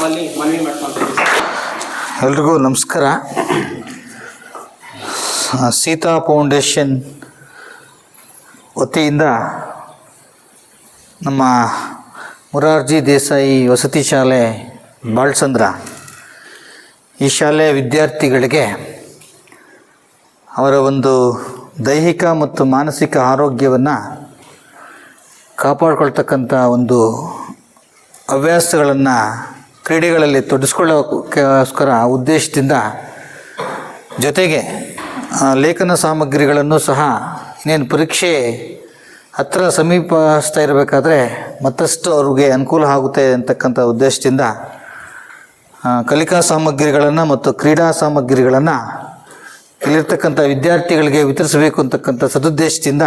ನಮ್ಮಲ್ಲಿ ಮನವಿ ಮಾಡ್ಕೊಳ್ತೀವಿ ಸರ್. ಎಲ್ರಿಗೂ ನಮಸ್ಕಾರ. ಸೀತಾ ಫೌಂಡೇಶನ್ ವತಿಯಿಂದ ನಮ್ಮ ಮುರಾರ್ಜಿ ದೇಸಾಯಿ ವಸತಿ ಶಾಲೆ ಬಾಳ್ಸಂದ್ರ ಈ ಶಾಲೆಯ ವಿದ್ಯಾರ್ಥಿಗಳಿಗೆ ಅವರ ಒಂದು ದೈಹಿಕ ಮತ್ತು ಮಾನಸಿಕ ಆರೋಗ್ಯವನ್ನು ಕಾಪಾಡ್ಕೊಳ್ತಕ್ಕಂಥ ಒಂದು ಹವ್ಯಾಸಗಳನ್ನು ಕ್ರೀಡೆಗಳಲ್ಲಿ ತೊಡಗಿಸ್ಕೊಳ್ಳೋಕ್ಕೋಸ್ಕರ ಉದ್ದೇಶದಿಂದ ಜೊತೆಗೆ ಲೇಖನ ಸಾಮಗ್ರಿಗಳನ್ನು ಸಹ ಇನ್ನೇನು ಪರೀಕ್ಷೆ ಹತ್ತಿರ ಸಮೀಪಿಸ್ತಾ ಇರಬೇಕಾದ್ರೆ ಮತ್ತಷ್ಟು ಅವ್ರಿಗೆ ಅನುಕೂಲ ಆಗುತ್ತೆ ಅಂತಕ್ಕಂಥ ಉದ್ದೇಶದಿಂದ ಕಲಿಕಾ ಸಾಮಗ್ರಿಗಳನ್ನು ಮತ್ತು ಕ್ರೀಡಾ ಸಾಮಗ್ರಿಗಳನ್ನು ಇಲ್ಲಿರ್ತಕ್ಕಂಥ ವಿದ್ಯಾರ್ಥಿಗಳಿಗೆ ವಿತರಿಸಬೇಕು ಅಂತಕ್ಕಂಥ ಸದುದ್ದೇಶದಿಂದ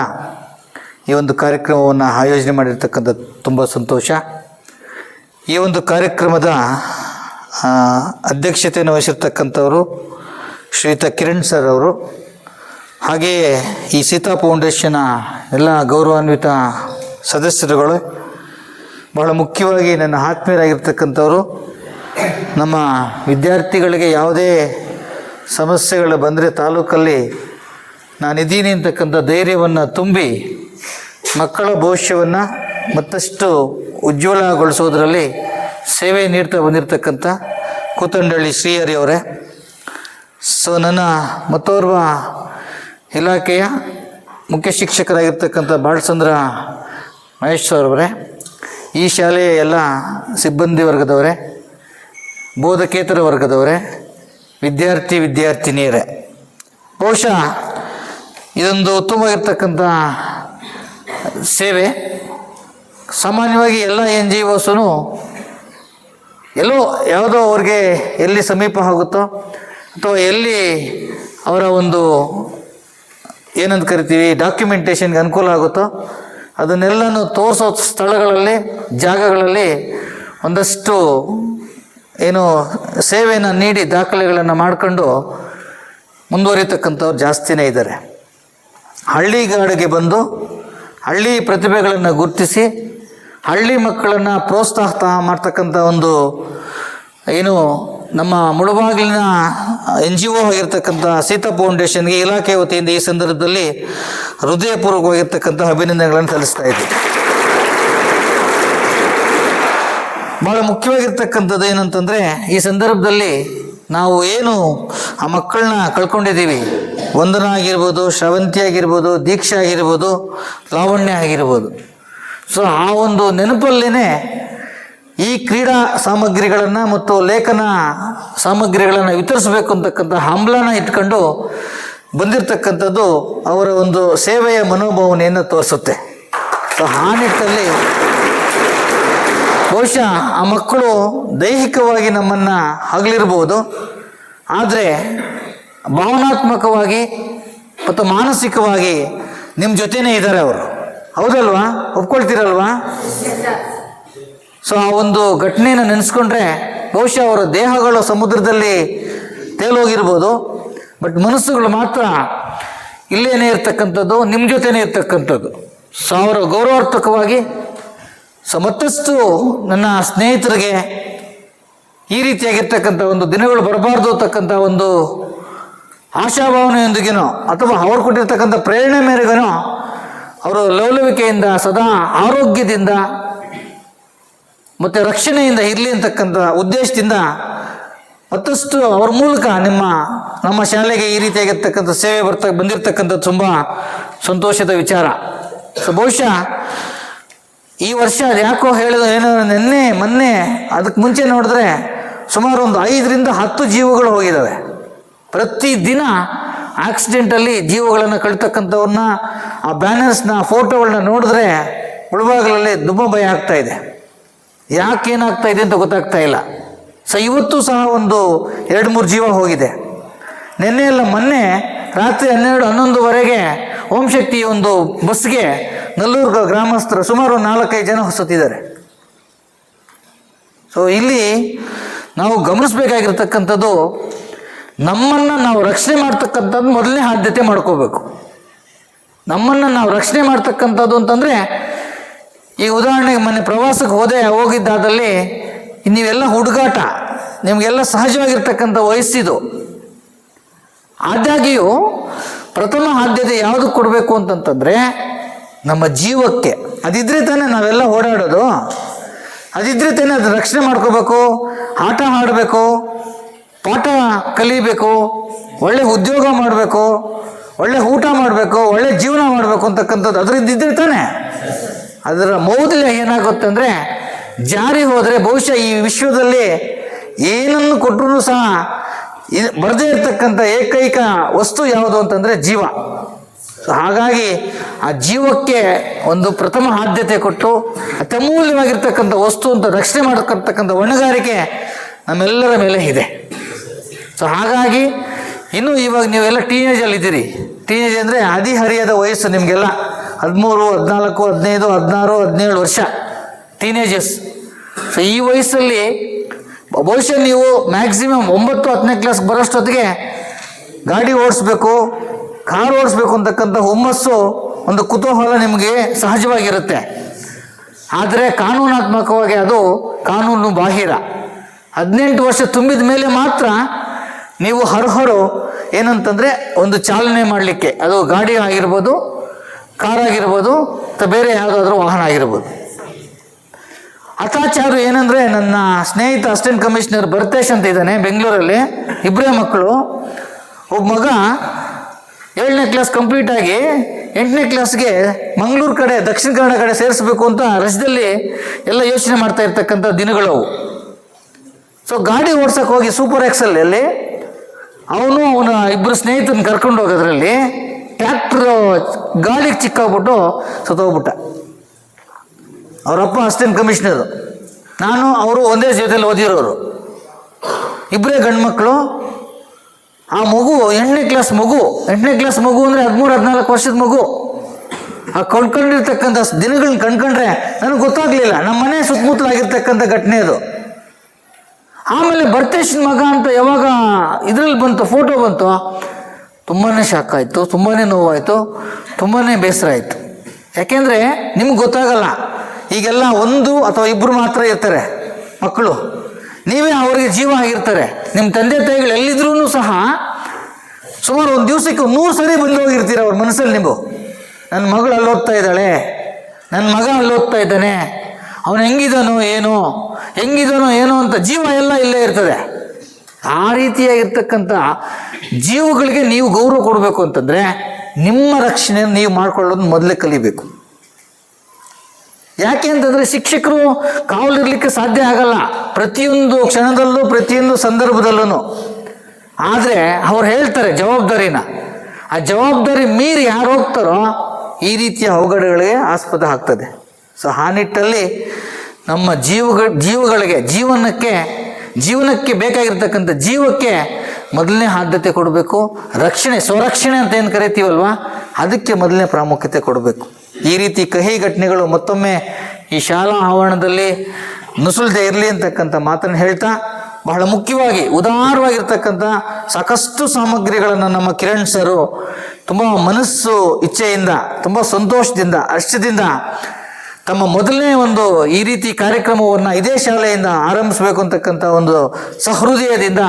ಈ ಒಂದು ಕಾರ್ಯಕ್ರಮವನ್ನು ಆಯೋಜನೆ ಮಾಡಿರ್ತಕ್ಕಂಥ ತುಂಬ ಸಂತೋಷ. ಈ ಒಂದು ಕಾರ್ಯಕ್ರಮದ ಅಧ್ಯಕ್ಷತೆಯನ್ನು ವಹಿಸಿರ್ತಕ್ಕಂಥವರು ಶ್ರೀಯುತ ಕಿರಣ್ ಸರ್ ಅವರು. ಹಾಗೆಯೇ ಈ ಸೀತಾ ಫೌಂಡೇಶನ್ನ ಎಲ್ಲ ಗೌರವಾನ್ವಿತ ಸದಸ್ಯರುಗಳು, ಬಹಳ ಮುಖ್ಯವಾಗಿ ನನ್ನ ಆತ್ಮೀಯರಾಗಿರ್ತಕ್ಕಂಥವರು, ನಮ್ಮ ವಿದ್ಯಾರ್ಥಿಗಳಿಗೆ ಯಾವುದೇ ಸಮಸ್ಯೆಗಳು ಬಂದರೆ ತಾಲೂಕಲ್ಲಿ ನಾನಿದ್ದೀನಿ ಅಂತಕ್ಕಂಥ ಧೈರ್ಯವನ್ನು ತುಂಬಿ ಮಕ್ಕಳ ಭವಿಷ್ಯವನ್ನು ಮತ್ತಷ್ಟು ಉಜ್ವಲಗೊಳಿಸೋದರಲ್ಲಿ ಸೇವೆ ನೀಡ್ತಾ ಬಂದಿರತಕ್ಕಂಥ ಕೂತಂಡಳ್ಳಿ ಶ್ರೀಹರಿ ಅವರೇ. ಸೊ, ನನ್ನ ಮತ್ತೋರ್ವ ಇಲಾಖೆಯ ಮುಖ್ಯ ಶಿಕ್ಷಕರಾಗಿರ್ತಕ್ಕಂಥ ಬಾಳಚಂದ್ರ ಮಹೇಶ್ ಅವರವರೇ ಈ ಶಾಲೆಯ ಎಲ್ಲ ಸಿಬ್ಬಂದಿ ವರ್ಗದವರೇ, ಬೋಧಕೇತರ ವರ್ಗದವರೇ, ವಿದ್ಯಾರ್ಥಿ ವಿದ್ಯಾರ್ಥಿನಿಯರೇ. ಬಹುಶಃ ಇದೊಂದು ಉತ್ತಮವಾಗಿರ್ತಕ್ಕಂಥ ಸೇವೆ. ಸಾಮಾನ್ಯವಾಗಿ ಎಲ್ಲ ಎನ್ ಜಿ ಓಸ್ನು ಎಲ್ಲೋ ಯಾವುದೋ ಅವ್ರಿಗೆ ಎಲ್ಲಿ ಸಮೀಪ ಆಗುತ್ತೋ ಅಥವಾ ಎಲ್ಲಿ ಅವರ ಒಂದು ಏನಂತ ಕರಿತೀವಿ ಡಾಕ್ಯುಮೆಂಟೇಷನ್ಗೆ ಅನುಕೂಲ ಆಗುತ್ತೋ ಅದನ್ನೆಲ್ಲನೂ ತೋರಿಸೋ ಸ್ಥಳಗಳಲ್ಲಿ, ಜಾಗಗಳಲ್ಲಿ ಒಂದಷ್ಟು ಏನು ಸೇವೆಯನ್ನು ನೀಡಿ ದಾಖಲೆಗಳನ್ನು ಮಾಡಿಕೊಂಡು ಮುಂದುವರಿತಕ್ಕಂಥವ್ರು ಜಾಸ್ತಿನೇ ಇದ್ದಾರೆ. ಹಳ್ಳಿಗಾಡಿಗೆ ಬಂದು ಹಳ್ಳಿ ಪ್ರತಿಭೆಗಳನ್ನು ಗುರುತಿಸಿ ಹಳ್ಳಿ ಮಕ್ಕಳನ್ನು ಪ್ರೋತ್ಸಾಹ ಮಾಡ್ತಕ್ಕಂಥ ಒಂದು, ಏನು ನಮ್ಮ ಮುಳುಬಾಗಿಲಿನ ಎನ್ ಜಿ ಒ ಆಗಿರ್ತಕ್ಕಂಥ ಸೀತಾ ಫೌಂಡೇಶನ್ಗೆ ಇಲಾಖೆ ವತಿಯಿಂದ ಈ ಸಂದರ್ಭದಲ್ಲಿ ಹೃದಯಪೂರ್ವಕವಾಗಿರ್ತಕ್ಕಂಥ ಅಭಿನಂದನೆಗಳನ್ನು ಸಲ್ಲಿಸ್ತಾ ಇದ್ದೀವಿ ಭಾಳ ಮುಖ್ಯವಾಗಿರ್ತಕ್ಕಂಥದ್ದು ಏನಂತಂದರೆ, ಈ ಸಂದರ್ಭದಲ್ಲಿ ನಾವು ಏನು ಆ ಮಕ್ಕಳನ್ನ ಕಳ್ಕೊಂಡಿದ್ದೀವಿ. ವಂದನ ಆಗಿರ್ಬೋದು, ಶ್ರವಂತಿ ಆಗಿರ್ಬೋದು, ದೀಕ್ಷೆ ಆಗಿರ್ಬೋದು, ಲಾವಣ್ಯ ಆಗಿರ್ಬೋದು. ಸೊ ಆ ಒಂದು ನೆನಪಲ್ಲೇ ಈ ಕ್ರೀಡಾ ಸಾಮಗ್ರಿಗಳನ್ನು ಮತ್ತು ಲೇಖನ ಸಾಮಗ್ರಿಗಳನ್ನು ವಿತರಿಸಬೇಕು ಅಂತಕ್ಕಂಥ ಹಂಬಲನ ಇಟ್ಕೊಂಡು ಬಂದಿರತಕ್ಕಂಥದ್ದು ಅವರ ಒಂದು ಸೇವೆಯ ಮನೋಭಾವನೆಯನ್ನು ತೋರಿಸುತ್ತೆ. ಸೊ ಆ ನಿಟ್ಟಲ್ಲಿ ಬಹುಶಃ ಆ ಮಕ್ಕಳು ದೈಹಿಕವಾಗಿ ನಮ್ಮನ್ನು ಹಗಲಿರ್ಬೋದು ಆದರೆ ಭಾವನಾತ್ಮಕವಾಗಿ ಮತ್ತು ಮಾನಸಿಕವಾಗಿ ನಿಮ್ಮ ಜೊತೆನೇ ಇದ್ದಾರೆ ಅವರು. ಹೌದಲ್ವಾ? ಒಪ್ಕೊಳ್ತೀರಲ್ವಾ? ಸೊ ಆ ಒಂದು ಘಟನೆಯನ್ನು ನೆನೆಸ್ಕೊಂಡ್ರೆ ಬಹುಶಃ ಅವರ ದೇಹಗಳು ಸಮುದ್ರದಲ್ಲಿ ತೇಲೋಗಿರ್ಬೋದು. ಬಟ್ ಮನಸ್ಸುಗಳು ಮಾತ್ರ ಇಲ್ಲೇನೇ ಇರ್ತಕ್ಕಂಥದ್ದು ನಿಮ್ಮ ಜೊತೆನೇ ಇರ್ತಕ್ಕಂಥದ್ದು. ಸೊ ಅವರ ಗೌರವಾರ್ಥಕವಾಗಿ ಸೊ ಮತ್ತಷ್ಟು ನನ್ನ ಸ್ನೇಹಿತರಿಗೆ ಈ ರೀತಿಯಾಗಿರ್ತಕ್ಕಂಥ ಒಂದು ದಿನಗಳು ಬರಬಾರ್ದು ಅಂತಕ್ಕಂಥ ಒಂದು ಆಶಾಭಾವನೆಯೊಂದಿಗೇನೋ ಅಥವಾ ಅವ್ರು ಕೊಟ್ಟಿರ್ತಕ್ಕಂಥ ಪ್ರೇರಣೆ ಮೇರೆಗೇನೋ ಅವರು ಲವಲವಿಕೆಯಿಂದ, ಸದಾ ಆರೋಗ್ಯದಿಂದ, ಮತ್ತು ರಕ್ಷಣೆಯಿಂದ ಇರಲಿ ಅಂತಕ್ಕಂಥ ಉದ್ದೇಶದಿಂದ ಮತ್ತಷ್ಟು ಅವ್ರ ಮೂಲಕ ನಿಮ್ಮ, ನಮ್ಮ ಶಾಲೆಗೆ ಈ ರೀತಿಯಾಗಿರ್ತಕ್ಕಂಥ ಸೇವೆ ಬರ್ತ ಬಂದಿರತಕ್ಕಂಥ ತುಂಬ ಸಂತೋಷದ ವಿಚಾರ. ಸೊ ಬಹುಶಃ ಈ ವರ್ಷ ಯಾಕೋ ಹೇಳಿದ ಏನೋ ನಿನ್ನೆ, ಮೊನ್ನೆ, ಅದಕ್ಕೆ ಮುಂಚೆ ನೋಡಿದ್ರೆ ಸುಮಾರು ಒಂದು ಐದರಿಂದ ಹತ್ತು ಜೀವಗಳು ಹೋಗಿದ್ದಾವೆ. ಪ್ರತಿದಿನ ಆಕ್ಸಿಡೆಂಟಲ್ಲಿ ಜೀವಗಳನ್ನು ಕಳ್ತಕ್ಕಂಥವ್ರನ್ನ ಆ ಬ್ಯಾನರ್ಸ್ನ ಫೋಟೋಗಳನ್ನ ನೋಡಿದ್ರೆ ಮುಳುಬಾಗಲಲ್ಲಿ ತುಂಬ ಭಯ ಆಗ್ತಾ ಇದೆ. ಯಾಕೆ ಏನಾಗ್ತಾ ಇದೆ ಅಂತ ಗೊತ್ತಾಗ್ತಾ ಇಲ್ಲ. ಸೊ ಇವತ್ತು ಸಹ ಒಂದು ಎರಡು ಮೂರು ಜೀವ ಹೋಗಿದೆ. ನಿನ್ನೆ ಎಲ್ಲ ಮೊನ್ನೆ ರಾತ್ರಿ ಹನ್ನೆರಡು ಹನ್ನೊಂದುವರೆಗೆ ಓಂ ಶಕ್ತಿ ಒಂದು ಬಸ್ಗೆ ನಲ್ಲೂರು ಗ್ರಾಮಸ್ಥರು ಸುಮಾರು ನಾಲ್ಕೈದು ಜನ ಹೊಸತಿದ್ದಾರೆ. ಸೊ ಇಲ್ಲಿ ನಾವು ಗಮನಿಸಬೇಕಾಗಿರ್ತಕ್ಕಂಥದ್ದು ನಮ್ಮನ್ನು ನಾವು ರಕ್ಷಣೆ ಮಾಡ್ತಕ್ಕಂಥದ್ದು ಮೊದಲನೇ ಆದ್ಯತೆ ಮಾಡ್ಕೋಬೇಕು. ನಮ್ಮನ್ನು ನಾವು ರಕ್ಷಣೆ ಮಾಡ್ತಕ್ಕಂಥದ್ದು ಅಂತಂದರೆ ಈ ಉದಾಹರಣೆಗೆ ಮೊನ್ನೆ ಪ್ರವಾಸಕ್ಕೆ ಹೋದೆ, ಹೋಗಿದ್ದಾದಲ್ಲಿ ನೀವೆಲ್ಲ ಹುಡುಗಾಟ, ನಿಮಗೆಲ್ಲ ಸಹಜವಾಗಿರ್ತಕ್ಕಂಥ ವಯಸ್ಸಿದು. ಆದಾಗ್ಯೂ, ಪ್ರಥಮ ಆದ್ಯತೆ ಯಾವುದು ಕೊಡಬೇಕು ಅಂತಂತಂದರೆ, ನಮ್ಮ ಜೀವಕ್ಕೆ. ಅದಿದ್ರೆ ತಾನೇ ನಾವೆಲ್ಲ ಓಡಾಡೋದು. ಅದಿದ್ರೆ ತಾನೇ ಅದು ರಕ್ಷಣೆ ಮಾಡ್ಕೋಬೇಕು, ಆಟ ಆಡಬೇಕು, ಪಾಠ ಕಲಿಬೇಕು, ಒಳ್ಳೆ ಉದ್ಯೋಗ ಮಾಡಬೇಕು. ಒಳ್ಳೆ ಊಟ ಮಾಡಬೇಕು, ಒಳ್ಳೆ ಜೀವನ ಮಾಡಬೇಕು ಅಂತಕ್ಕಂಥದ್ದು ಅದರಿಂದ ಇದ್ದರೆ ತಾನೆ. ಅದರ ಮೌಲ್ಯ ಏನಾಗುತ್ತೆ ಅಂದರೆ, ಜಾರಿ ಹೋದರೆ ಬಹುಶಃ ಈ ವಿಶ್ವದಲ್ಲಿ ಏನನ್ನು ಕೊಟ್ಟರು ಸಹ ಬರದೇ ಇರತಕ್ಕಂಥ ಏಕೈಕ ವಸ್ತು ಯಾವುದು ಅಂತಂದರೆ ಜೀವ. ಹಾಗಾಗಿ ಆ ಜೀವಕ್ಕೆ ಒಂದು ಪ್ರಥಮ ಆದ್ಯತೆ ಕೊಟ್ಟು, ಅತ್ಯಮೂಲ್ಯವಾಗಿರ್ತಕ್ಕಂಥ ವಸ್ತು ಅಂತ ರಕ್ಷಣೆ ಮಾಡತಕ್ಕಂಥ ಹೊಣೆಗಾರಿಕೆ ನಮ್ಮೆಲ್ಲರ ಮೇಲೆ ಇದೆ. ಸೊ ಹಾಗಾಗಿ ಇನ್ನು ಇವಾಗ ನೀವೆಲ್ಲ ಟೀನೇಜಲ್ಲಿ ಇದ್ದೀರಿ. ಟೀನೇಜ್ ಅಂದರೆ ಹದಿಹರಿಯದ ವಯಸ್ಸು ನಿಮಗೆಲ್ಲ. ಹದಿಮೂರು, ಹದಿನಾಲ್ಕು, ಹದಿನೈದು, ಹದಿನಾರು, ಹದಿನೇಳು ವರ್ಷ. ಟೀನೇಜಸ್ ಸೊ ಈ ವಯಸ್ಸಲ್ಲಿ ಬಹುಶಃ ನೀವು ಮ್ಯಾಕ್ಸಿಮಮ್ ಒಂಬತ್ತು, ಹತ್ತನೇ ಕ್ಲಾಸ್ ಬರೋಷ್ಟೊತ್ತಿಗೆ ಗಾಡಿ ಓಡಿಸ್ಬೇಕು ಕಾರ್ ಓಡಿಸ್ಬೇಕು ಅಂತಕ್ಕಂಥ ಹುಮ್ಮಸ್ಸು, ಒಂದು ಕುತೂಹಲ ನಿಮಗೆ ಸಹಜವಾಗಿರುತ್ತೆ. ಆದರೆ ಕಾನೂನಾತ್ಮಕವಾಗಿ ಅದು ಕಾನೂನು ಬಾಹಿರ. ಹದಿನೆಂಟು ವರ್ಷ ತುಂಬಿದ ಮೇಲೆ ಮಾತ್ರ ನೀವು ಅರ್ಹರು ಏನಂತಂದರೆ ಒಂದು ಚಾಲನೆ ಮಾಡಲಿಕ್ಕೆ. ಅದು ಗಾಡಿ ಆಗಿರ್ಬೋದು, ಕಾರ್ ಆಗಿರ್ಬೋದು, ಅಥವಾ ಬೇರೆ ಯಾವುದಾದ್ರೂ ವಾಹನ ಆಗಿರ್ಬೋದು. ಹತಾಚಾರು ಏನಂದರೆ ನನ್ನ ಸ್ನೇಹಿತ ಅಸಿಸ್ಟೆಂಟ್ ಕಮಿಷನರ್ ಬರ್ತೇಶ್ ಅಂತ ಇದ್ದಾನೆ ಬೆಂಗಳೂರಲ್ಲಿ. ಇಬ್ಬರೇ ಮಕ್ಕಳು. ಒಬ್ಬ ಮಗ ಏಳನೇ ಕ್ಲಾಸ್ ಕಂಪ್ಲೀಟ್ ಆಗಿ ಎಂಟನೇ ಕ್ಲಾಸ್ಗೆ ಮಂಗಳೂರು ಕಡೆ, ದಕ್ಷಿಣ ಕನ್ನಡ ಕಡೆ ಸೇರಿಸ್ಬೇಕು ಅಂತ ರಜದಲ್ಲಿ ಎಲ್ಲ ಯೋಚನೆ ಮಾಡ್ತಾ ಇರ್ತಕ್ಕಂಥ ದಿನಗಳವು ಸೊ ಗಾಡಿ ಓಡ್ಸಕ್ಕೆ ಹೋಗಿ ಸೂಪರ್ ಎಕ್ಸಲ್ ಅಲ್ಲಿ ಅವನು ಅವನ ಇಬ್ಬರು ಸ್ನೇಹಿತನ ಕರ್ಕೊಂಡು ಹೋಗೋದ್ರಲ್ಲಿ ಟ್ರ್ಯಾಕ್ಟ್ರ್ ಗಾಳಿಗೆ ಚಿಕ್ಕಾಗ್ಬಿಟ್ಟು ಸತ್ತೋಗ್ಬಿಟ್ಟ. ಅವರಪ್ಪ ಅಸ್ಟೆಂಟ್ ಕಮಿಷನರು ನಾನು, ಅವರು ಒಂದೇ ಜೊತೆಯಲ್ಲಿ ಓದಿರೋರು. ಇಬ್ಬರೇ ಗಂಡ್ಮಕ್ಳು. ಆ ಮಗು, ಎಂಟನೇ ಕ್ಲಾಸ್ ಮಗು. ಎಂಟನೇ ಕ್ಲಾಸ್ ಮಗು ಅಂದರೆ ಹದಿಮೂರು, ಹದಿನಾಲ್ಕು ವರ್ಷದ ಮಗು. ಆ ಕೊಂಡ್ಕೊಂಡಿರ್ತಕ್ಕಂಥ ದಿನಗಳನ್ನ ಕಂಡ್ಕೊಂಡ್ರೆ ನನಗೆ ಗೊತ್ತಾಗಲಿಲ್ಲ. ನಮ್ಮ ಮನೆ ಸುತ್ತಮುತ್ತಲಾಗಿರ್ತಕ್ಕಂಥ ಘಟನೆ ಅದು. ಆಮೇಲೆ ಭರ್ತೇಶನ್ ಮಗ ಅಂತ ಯಾವಾಗ ಇದರಲ್ಲಿ ಬಂತು ಫೋಟೋ ಬಂತು ತುಂಬಾ ಶಾಕ್ ಆಯಿತು ತುಂಬಾ ನೋವಾಯಿತು ತುಂಬಾ ಬೇಸರ ಆಯಿತು. ಯಾಕೆಂದರೆ ನಿಮ್ಗೆ ಗೊತ್ತಾಗಲ್ಲ ಈಗೆಲ್ಲ ಒಂದು ಅಥವಾ ಇಬ್ಬರು ಮಾತ್ರ ಇರ್ತಾರೆ ಮಕ್ಕಳು. ನೀವೇ ಅವರಿಗೆ ಜೀವ ಆಗಿರ್ತಾರೆ. ನಿಮ್ಮ ತಂದೆ ತಾಯಿಗಳು ಎಲ್ಲಿದ್ರೂ ಸಹ ಸುಮಾರು ಒಂದು ದಿವಸಕ್ಕೆ ನೂರು ಸರಿ ಬಂದು ಹೋಗಿರ್ತೀರ ಅವ್ರ ಮನಸ್ಸಲ್ಲಿ ನೀವು. ನನ್ನ ಮಗಳು ಅಲ್ಲಿ ಓದ್ತಾ ಇದ್ದಾಳೆ ನನ್ನ ಮಗ ಅಲ್ಲಿ ಓದ್ತಾ ಇದ್ದಾನೆ ಅವನು ಹೆಂಗಿದಾನೋ ಏನು ಹೆಂಗಿದಾನೋ ಏನು ಅಂತ ಜೀವ ಎಲ್ಲ ಇಲ್ಲೇ ಇರ್ತದೆ. ಆ ರೀತಿಯಾಗಿರ್ತಕ್ಕಂಥ ಜೀವಗಳಿಗೆ ನೀವು ಗೌರವ ಕೊಡಬೇಕು ಅಂತಂದರೆ ನಿಮ್ಮ ರಕ್ಷಣೆಯನ್ನು ನೀವು ಮಾಡ್ಕೊಳ್ಳೋದು ಮೊದಲೇ ಕಲಿಬೇಕು. ಯಾಕೆ ಅಂತಂದರೆ ಶಿಕ್ಷಕರು ಕಾವಲಿರಲಿಕ್ಕೆ ಸಾಧ್ಯ ಆಗಲ್ಲ. ಪ್ರತಿಯೊಂದು ಕ್ಷಣದಲ್ಲೂ, ಪ್ರತಿಯೊಂದು ಸಂದರ್ಭದಲ್ಲೂ ಆದರೆ ಅವ್ರು ಹೇಳ್ತಾರೆ ಜವಾಬ್ದಾರಿನ. ಆ ಜವಾಬ್ದಾರಿ ಮೀರಿ ಯಾರು ಹೋಗ್ತಾರೋ ಈ ರೀತಿಯ ಅವಘಡಗಳಿಗೆ ಆಸ್ಪದ ಆಗ್ತದೆ. ಸೊ ಆ ನಿಟ್ಟಲ್ಲಿ ನಮ್ಮ ಜೀವಗಳ, ಜೀವಗಳಿಗೆ, ಜೀವನಕ್ಕೆ ಜೀವನಕ್ಕೆ ಬೇಕಾಗಿರ್ತಕ್ಕಂಥ ಜೀವಕ್ಕೆ ಮೊದಲನೇ ಆದ್ಯತೆ ಕೊಡಬೇಕು. ರಕ್ಷಣೆ, ಸ್ವರಕ್ಷಣೆ ಅಂತ ಏನು ಕರಿತೀವಲ್ವ? ಅದಕ್ಕೆ ಮೊದಲನೇ ಪ್ರಾಮುಖ್ಯತೆ ಕೊಡಬೇಕು. ಈ ರೀತಿ ಕಹಿ ಘಟನೆಗಳು ಮತ್ತೊಮ್ಮೆ ಈ ಶಾಲಾ ಆವರಣದಲ್ಲಿ ನುಸುಳದೆ ಇರಲಿ ಅಂತಕ್ಕಂಥ ಮಾತನ್ನು ಹೇಳ್ತಾ, ಬಹಳ ಮುಖ್ಯವಾಗಿ, ಉದಾರವಾಗಿರ್ತಕ್ಕಂಥ ಸಾಕಷ್ಟು ಸಾಮಗ್ರಿಗಳನ್ನು ನಮ್ಮ ಕಿರಣ್ ಸರು, ತುಂಬ ಮನಸ್ಸು, ಇಚ್ಛೆಯಿಂದ, ತುಂಬ ಸಂತೋಷದಿಂದ, ಹರ್ಷದಿಂದ ತಮ್ಮ ಮೊದಲನೇ ಒಂದು ಈ ರೀತಿ ಕಾರ್ಯಕ್ರಮವನ್ನು ಇದೇ ಶಾಲೆಯಿಂದ ಆರಂಭಿಸಬೇಕು ಅಂತಕ್ಕಂಥ ಒಂದು ಸಹೃದಯದಿಂದ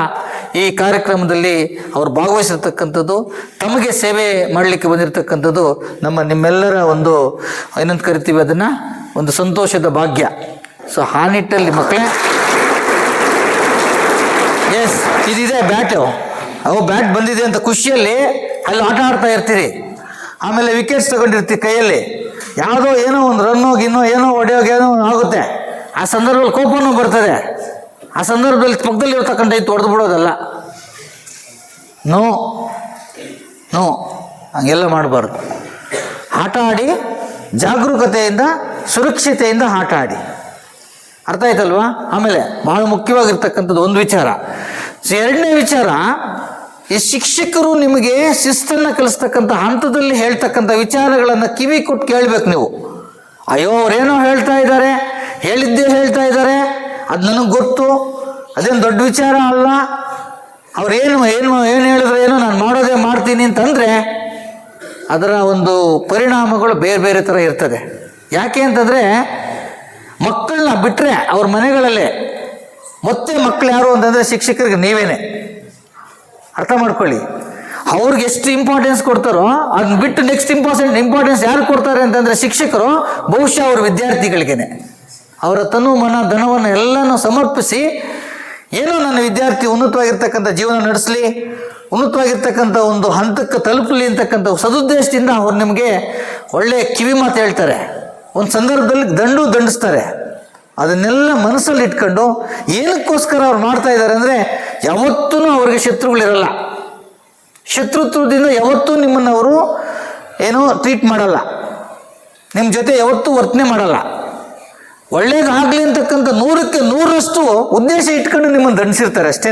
ಈ ಕಾರ್ಯಕ್ರಮದಲ್ಲಿ ಅವರು ಭಾಗವಹಿಸಿರ್ತಕ್ಕಂಥದ್ದು, ತಮಗೆ ಸೇವೆ ಮಾಡಲಿಕ್ಕೆ ಬಂದಿರತಕ್ಕಂಥದ್ದು ನಮ್ಮ ನಿಮ್ಮೆಲ್ಲರ ಒಂದು ಏನಂತ ಕರಿತೀವಿ ಅದನ್ನು, ಒಂದು ಸಂತೋಷದ ಭಾಗ್ಯ. ಸೊ ಆ ನಿಟ್ಟಲ್ಲಿ ಮಕ್ಕಳೇ. ಎಸ್ ಇದಿದೆ ಬ್ಯಾಟು ಅವು ಬ್ಯಾಟ್ ಬಂದಿದೆ ಅಂತ ಖುಷಿಯಲ್ಲಿ ಅಲ್ಲಿ ಆಟ ಆಡ್ತಾ ಇರ್ತೀರಿ. ಆಮೇಲೆ ವಿಕೆಟ್ಸ್ ತಗೊಂಡಿರ್ತೀವಿ ಕೈಯಲ್ಲಿ. ಯಾವುದೋ ಏನೋ ಒಂದು ರನ್ನೋ ಗಿನ್ನೋ ಏನೋ ಹೊಡೆಯೋಕೆ ಏನೋ ಆಗುತ್ತೆ. ಆ ಸಂದರ್ಭದಲ್ಲಿ ಕೋಪನೂ ಬರ್ತದೆ. ಆ ಸಂದರ್ಭದಲ್ಲಿ ಪಕ್ಕದಲ್ಲಿ ಇರ್ತಕ್ಕಂಥ ಇದು ತೊಡೆದು ಬಿಡೋದಲ್ಲ. ನೋ ನೋ, ಹಂಗೆಲ್ಲ ಮಾಡಬಾರ್ದು. ಆಟ ಆಡಿ ಜಾಗರೂಕತೆಯಿಂದ, ಸುರಕ್ಷತೆಯಿಂದ ಆಟ ಆಡಿ. ಅರ್ಥ ಆಯ್ತಲ್ವಾ? ಆಮೇಲೆ ಬಹಳ ಮುಖ್ಯವಾಗಿರ್ತಕ್ಕಂಥದ್ದು ಒಂದು ವಿಚಾರ. ಸೊ, ಎರಡನೇ ವಿಚಾರ ಈ ಶಿಕ್ಷಕರು ನಿಮಗೆ ಶಿಸ್ತನ್ನು ಕಲಿಸ್ತಕ್ಕಂಥ ಹಂತದಲ್ಲಿ ಹೇಳ್ತಕ್ಕಂಥ ವಿಚಾರಗಳನ್ನು ಕಿವಿ ಕೊಟ್ಟು ಕೇಳಬೇಕು ನೀವು. ಅಯ್ಯೋ, ಅವರೇನೋ ಹೇಳ್ತಾ ಇದ್ದಾರೆ, ಹೇಳಿದ್ದೇ ಹೇಳ್ತಾ ಇದ್ದಾರೆ, ಅದು ನನಗೆ ಗೊತ್ತು, ಅದೇನು ದೊಡ್ಡ ವಿಚಾರ ಅಲ್ಲ. ಅವ್ರೇನು, ಏನು ಏನು ಹೇಳಿದ್ರೆ, ಏನೋ ನಾನು ಮಾಡೋದೇ ಮಾಡ್ತೀನಿ ಅಂತಂದರೆ ಅದರ ಒಂದು ಪರಿಣಾಮಗಳು ಬೇರೆ ಬೇರೆ ಥರ ಇರ್ತದೆ. ಯಾಕೆ ಅಂತಂದರೆ ಮಕ್ಕಳನ್ನ ಬಿಟ್ಟರೆ ಅವ್ರ ಮನೆಗಳಲ್ಲೇ, ಮತ್ತೆ ಮಕ್ಕಳು ಯಾರು ಅಂತಂದರೆ ಶಿಕ್ಷಕರಿಗೆ ನೀವೇನೆ. ಅರ್ಥ ಮಾಡ್ಕೊಳ್ಳಿ. ಅವ್ರಿಗೆ ಎಷ್ಟು ಇಂಪಾರ್ಟೆನ್ಸ್ ಕೊಡ್ತಾರೋ ಅದನ್ನ ಬಿಟ್ಟು ನೆಕ್ಸ್ಟ್ ಇಂಪಾರ್ಟೆಂಟ್ ಇಂಪಾರ್ಟೆನ್ಸ್ ಯಾರು ಕೊಡ್ತಾರೆ ಅಂತಂದರೆ ಶಿಕ್ಷಕರು, ಬಹುಶಃ ಅವ್ರ ವಿದ್ಯಾರ್ಥಿಗಳಿಗೇನೆ. ಅವರ ತನು ಮನ ಧನವನ್ನು ಎಲ್ಲನೂ ಸಮರ್ಪಿಸಿ ಏನೋ ನನ್ನ ವಿದ್ಯಾರ್ಥಿ ಉನ್ನತವಾಗಿರ್ತಕ್ಕಂಥ ಜೀವನ ನಡೆಸಲಿ, ಉನ್ನತವಾಗಿರ್ತಕ್ಕಂಥ ಒಂದು ಹಂತಕ್ಕೆ ತಲುಪಲಿ ಅಂತಕ್ಕಂಥ ಸದುದ್ದೇಶದಿಂದ ಅವ್ರು ನಿಮಗೆ ಒಳ್ಳೆಯ ಕಿವಿ ಮಾತು ಹೇಳ್ತಾರೆ. ಒಂದು ಸಂದರ್ಭದಲ್ಲಿ ದಂಡು ದಂಡಿಸ್ತಾರೆ. ಅದನ್ನೆಲ್ಲ ಮನಸ್ಸಲ್ಲಿ ಇಟ್ಕೊಂಡು ಏನಕ್ಕೋಸ್ಕರ ಅವ್ರು ಮಾಡ್ತಾ ಇದ್ದಾರೆ ಅಂದರೆ ಯಾವತ್ತೂ ಅವ್ರಿಗೆ ಶತ್ರುಗಳಿರಲ್ಲ. ಶತ್ರುತ್ವದಿಂದ ಯಾವತ್ತೂ ನಿಮ್ಮನ್ನು ಅವರು ಏನೋ ಟ್ರೀಟ್ ಮಾಡಲ್ಲ. ನಿಮ್ಮ ಜೊತೆ ಯಾವತ್ತೂ ವರ್ತನೆ ಮಾಡಲ್ಲ. ಒಳ್ಳೇದಾಗಲಿ ಅಂತಕ್ಕಂಥ ನೂರಕ್ಕೆ ನೂರರಷ್ಟು ಉದ್ದೇಶ ಇಟ್ಕೊಂಡು ನಿಮ್ಮನ್ನು ದಂಡಿಸಿರ್ತಾರೆ ಅಷ್ಟೇ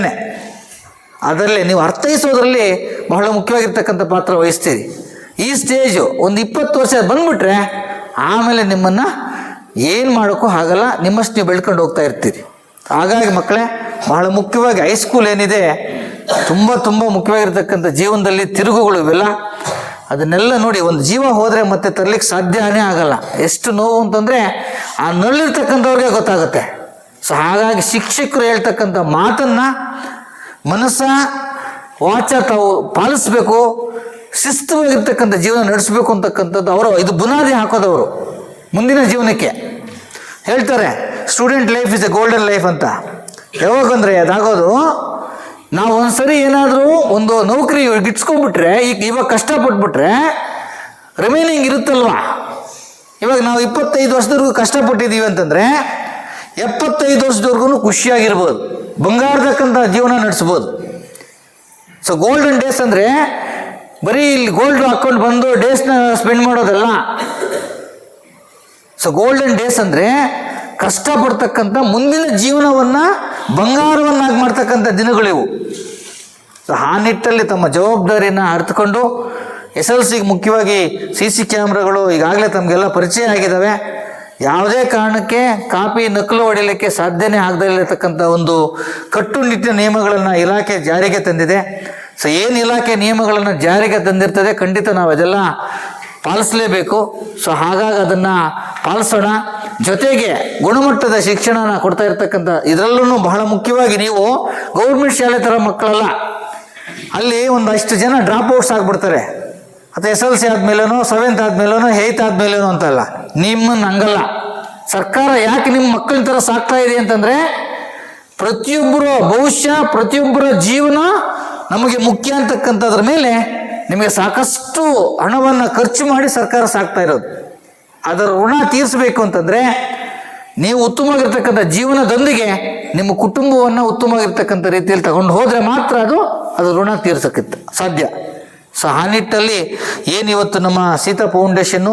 ಅದರಲ್ಲಿ ನೀವು ಅರ್ಥೈಸೋದ್ರಲ್ಲಿ ಬಹಳ ಮುಖ್ಯವಾಗಿರ್ತಕ್ಕಂಥ ಪಾತ್ರ ವಹಿಸ್ತೀರಿ. ಈ ಸ್ಟೇಜು ಒಂದು ಇಪ್ಪತ್ತು ವರ್ಷ ಬಂದ್ಬಿಟ್ರೆ ಆಮೇಲೆ ನಿಮ್ಮನ್ನು ಏನು ಮಾಡೋಕ್ಕೂ ಆಗಲ್ಲ, ನಿಮ್ಮಷ್ಟು ನೀವು ಬೆಳ್ಕೊಂಡು ಹೋಗ್ತಾ ಇರ್ತೀರಿ. ಹಾಗಾಗಿ ಮಕ್ಕಳೇ, ಬಹಳ ಮುಖ್ಯವಾಗಿ ಹೈಸ್ಕೂಲ್ ಏನಿದೆ, ತುಂಬ ತುಂಬ ಮುಖ್ಯವಾಗಿರ್ತಕ್ಕಂಥ ಜೀವನದಲ್ಲಿ ತಿರುಗುಗಳು ಇವೆಲ್ಲ. ಅದನ್ನೆಲ್ಲ ನೋಡಿ, ಒಂದು ಜೀವ ಹೋದರೆ ಮತ್ತೆ ತರಲಿಕ್ಕೆ ಸಾಧ್ಯನೇ ಆಗಲ್ಲ. ಎಷ್ಟು ನೋವು ಅಂತಂದರೆ, ಆ ನಳ್ಳಿರ್ತಕ್ಕಂಥವ್ರಿಗೆ ಗೊತ್ತಾಗುತ್ತೆ. ಸೊ ಹಾಗಾಗಿ ಶಿಕ್ಷಕರು ಹೇಳ್ತಕ್ಕಂಥ ಮಾತನ್ನು ಮನಸ್ಸ ವಾಚ ತಾವು ಪಾಲಿಸ್ಬೇಕು, ಶಿಸ್ತುವಾಗಿರ್ತಕ್ಕಂಥ ಜೀವನ ನಡೆಸಬೇಕು ಅಂತಕ್ಕಂಥದ್ದು ಅವರು. ಇದು ಬುನಾದಿ ಹಾಕೋದವರು. ಮುಂದಿನ ಜೀವನಕ್ಕೆ. ಹೇಳ್ತಾರೆ student life is a golden life ಅಂತ. ಯಾವಾಗಂದ್ರೆ ಅದಾಗೋದು, ನಾವು ಒಂದ್ಸರಿ ಏನಾದರೂ ಒಂದು ನೌಕರಿ ಗಿಟ್ಸ್ಕೊಂಡ್ಬಿಟ್ರೆ, ಈಗ ಇವಾಗ ಕಷ್ಟಪಟ್ಬಿಟ್ರೆ ರಿಮೈನಿಂಗ್ ಇರುತ್ತಲ್ವಾ? ಇವಾಗ ನಾವು ಇಪ್ಪತ್ತೈದು ವರ್ಷದವರೆಗೂ ಕಷ್ಟಪಟ್ಟಿದ್ದೀವಿ ಅಂತಂದರೆ, ಎಪ್ಪತ್ತೈದು ವರ್ಷದವರೆಗೂ ಖುಷಿಯಾಗಿರ್ಬೋದು ಬಂಗಾರದಕ್ಕಂಥ ಜೀವನ ನಡೆಸ್ಬೋದು. ಸೊ ಗೋಲ್ಡನ್ ಡೇಸ್ ಅಂದರೆ, ಬರೀ ಇಲ್ಲಿ ಗೋಲ್ಡ್ ಹಾಕ್ಕೊಂಡು ಬಂದು ಡೇಸ್ನ ಸ್ಪೆಂಡ್ ಮಾಡೋದಲ್ಲ ಸೊ ಗೋಲ್ಡನ್ ಡೇಸ್ ಅಂದರೆ ಕಷ್ಟಪಡ್ತಕ್ಕಂಥ ಮುಂದಿನ ಜೀವನವನ್ನು ಬಂಗಾರವನ್ನಾಗಿ ಮಾಡ್ತಕ್ಕಂಥ ದಿನಗಳಿವು. ಸೊ ಆ ನಿಟ್ಟಲ್ಲಿ ತಮ್ಮ ಜವಾಬ್ದಾರಿಯನ್ನು ಅರ್ಥಕೊಂಡು ಎಸ್ ಎಲ್ ಸಿಗೆ ಮುಖ್ಯವಾಗಿ ಸಿ ಸಿ ಕ್ಯಾಮ್ರಾಗಳು ಈಗಾಗಲೇ ತಮಗೆಲ್ಲ ಪರಿಚಯ ಆಗಿದ್ದಾವೆ ಯಾವುದೇ ಕಾರಣಕ್ಕೆ ಕಾಪಿ ನಕಲು ಹೊಡೆಯಲಿಕ್ಕೆ ಸಾಧ್ಯನೇ ಆಗದಲ್ಲಿರತಕ್ಕಂಥ ಒಂದು ಕಟ್ಟುನಿಟ್ಟಿನ ನಿಯಮಗಳನ್ನು ಇಲಾಖೆ ಜಾರಿಗೆ ತಂದಿದೆ. ಸೊ ಏನು ಇಲಾಖೆ ನಿಯಮಗಳನ್ನು ಜಾರಿಗೆ ತಂದಿರ್ತದೆ ಖಂಡಿತ ನಾವು ಅದೆಲ್ಲ ಪಾಲಿಸಲೇಬೇಕು. ಸೊ ಹಾಗಾಗಿ ಅದನ್ನು ಪಾಲಿಸೋಣ. ಜೊತೆಗೆ ಗುಣಮಟ್ಟದ ಶಿಕ್ಷಣನ ಕೊಡ್ತಾ ಇರ್ತಕ್ಕಂಥ ಇದರಲ್ಲೂ ಬಹಳ ಮುಖ್ಯವಾಗಿ ನೀವು ಗೌರ್ಮೆಂಟ್ ಶಾಲೆ ಥರ ಮಕ್ಕಳಲ್ಲ. ಅಲ್ಲಿ ಒಂದಷ್ಟು ಜನ ಡ್ರಾಪ್ ಔಟ್ಸ್ ಆಗಿಬಿಡ್ತಾರೆ. ಅಥವಾ ಎಸ್ ಎಲ್ ಸಿ ಆದಮೇಲೇನೋ ಸೆವೆಂತ್ ಆದಮೇಲೇನೋ ಏಯ್ತ್ ಆದಮೇಲೇನೋ ಅಂತಲ್ಲ. ನಿಮ್ಮನ್ನು ಹಂಗಲ್ಲ. ಸರ್ಕಾರ ಯಾಕೆ ನಿಮ್ಮ ಮಕ್ಕಳ ಥರ ಸಾಕ್ತಾ ಇದೆ ಅಂತಂದರೆ, ಪ್ರತಿಯೊಬ್ಬರ ಭವಿಷ್ಯ, ಪ್ರತಿಯೊಬ್ಬರ ಜೀವನ ನಮಗೆ ಮುಖ್ಯ ಅಂತಕ್ಕಂಥದ್ರ ಮೇಲೆ ನಿಮಗೆ ಸಾಕಷ್ಟು ಹಣವನ್ನು ಖರ್ಚು ಮಾಡಿ ಸರ್ಕಾರ ಸಾಕ್ತಾ ಇರೋದು. ಅದರ ಋಣ ತೀರಿಸಬೇಕು ಅಂತಂದರೆ ನೀವು ಉತ್ತಮವಾಗಿರ್ತಕ್ಕಂಥ ಜೀವನದೊಂದಿಗೆ ನಿಮ್ಮ ಕುಟುಂಬವನ್ನು ಉತ್ತಮವಾಗಿರ್ತಕ್ಕಂಥ ರೀತಿಯಲ್ಲಿ ತಗೊಂಡು ಹೋದರೆ ಮಾತ್ರ ಅದು ಅದು ಋಣ ತೀರ್ಸಕ್ಕಿತ್ತು ಸಾಧ್ಯ. ಸೊ ಆ ನಿಟ್ಟಲ್ಲಿ ಏನಿವತ್ತು ನಮ್ಮ ಸೀತಾ ಫೌಂಡೇಶನ್ನು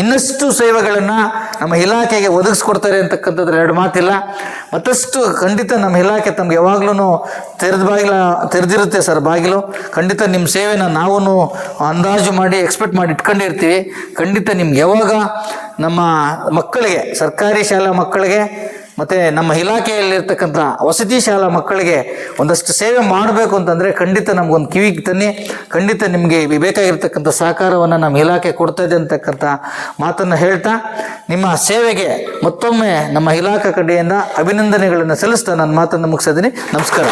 ಇನ್ನಷ್ಟು ಸೇವೆಗಳನ್ನು ನಮ್ಮ ಇಲಾಖೆಗೆ ಒದಗಿಸ್ಕೊಡ್ತಾರೆ ಅಂತಕ್ಕಂಥದ್ರ ಎರಡು ಮಾತಿಲ್ಲ. ಮತ್ತಷ್ಟು ಖಂಡಿತ ನಮ್ಮ ಇಲಾಖೆ ತಮ್ಗೆ ಯಾವಾಗ್ಲೂ ತೆರೆದ ಬಾಗಿಲ, ತೆರೆದಿರುತ್ತೆ ಸರ್ ಬಾಗಿಲು. ಖಂಡಿತ ನಿಮ್ಮ ಸೇವೆನ ನಾವು ಅಂದಾಜು ಮಾಡಿ ಎಕ್ಸ್ಪೆಕ್ಟ್ ಮಾಡಿ ಇಟ್ಕೊಂಡಿರ್ತೀವಿ ಖಂಡಿತ ನಿಮ್ಗೆ ಯಾವಾಗ ನಮ್ಮ ಮಕ್ಕಳಿಗೆ, ಸರ್ಕಾರಿ ಶಾಲಾ ಮಕ್ಕಳಿಗೆ ಮತ್ತು ನಮ್ಮ ಇಲಾಖೆಯಲ್ಲಿರ್ತಕ್ಕಂಥ ವಸತಿ ಶಾಲಾ ಮಕ್ಕಳಿಗೆ ಒಂದಷ್ಟು ಸೇವೆ ಮಾಡಬೇಕು ಅಂತಂದರೆ ಖಂಡಿತ ನಮಗೊಂದು ಕಿವಿಗೆ ತನ್ನಿ, ಖಂಡಿತ ನಿಮಗೆ ಬೇಕಾಗಿರ್ತಕ್ಕಂಥ ಸಹಕಾರವನ್ನು ನಮ್ಮ ಇಲಾಖೆ ಕೊಡ್ತಾ ಇದೆ ಅಂತಕ್ಕಂಥ ಮಾತನ್ನು ಹೇಳ್ತಾ, ನಿಮ್ಮ ಸೇವೆಗೆ ಮತ್ತೊಮ್ಮೆ ನಮ್ಮ ಇಲಾಖೆ ಕಡೆಯಿಂದ ಅಭಿನಂದನೆಗಳನ್ನು ಸಲ್ಲಿಸ್ತಾ ನನ್ನ ಮಾತನ್ನು ಮುಗಿಸಿದ್ದೀನಿ ನಮಸ್ಕಾರ.